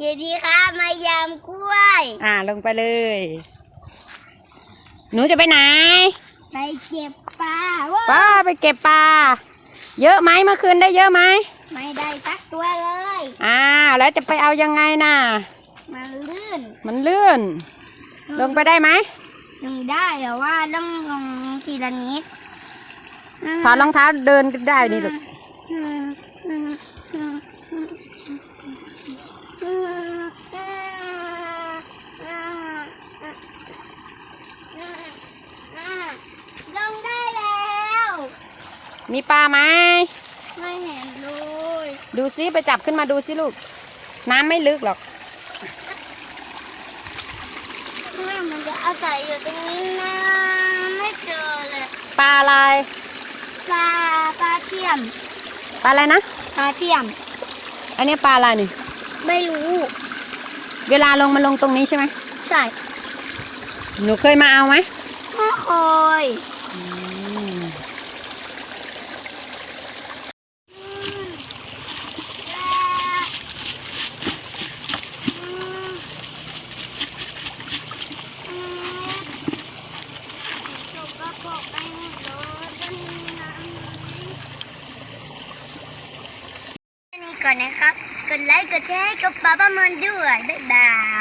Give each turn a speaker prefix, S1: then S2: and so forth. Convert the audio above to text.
S1: เยดีค่ะมายามกล้วย
S2: อ่าลงไปเลย หนูจะไปไหน
S1: ไปเก็บปลาว้า
S2: ป้าไปเก็บปลา เยอะไหมเมื่อคืนได้เยอะไหม
S1: ไม่ได้สักตัวเลย
S2: อ่า แล้วจะไปเอายังไงน่ะ
S1: มันลื่น
S2: มันเลื่อนลงไปได้ไหม
S1: ลงได้แต่ว่าต้องลงทีละนิด
S2: ถอดรองเท้าเดินก็ได้นี่ลูก
S1: อืมอืมอืมอืมอืมลงได้แล้ว
S2: มีปลาไหม
S1: ไม่เห็นเลย
S2: ดูซิไปจับขึ้นมาดูซิลูก น้ำไม่ลึกหรอก
S1: แม่มันจะอาศัยอยู่ตรงนี้นะไม่เจอเลย
S2: ปลาอะไร
S1: ปลาปลาเทียม
S2: ปลาอะไรนะ
S1: ปลาเทียม
S2: อันนี้ปลาอะไรนี่
S1: ไม่รู้
S2: เวลาลงมาลงตรงนี้ใช่ไหม
S1: ใช่
S2: หนูเคยมาเอาไหม
S1: ไม่เคยสกปรกไปหมดเลยต้นน้ำนี่ ก่อนนะครับ กดไลค์กดแชร์ให้กับป้าป้ามันด้วย บ๊ายบาย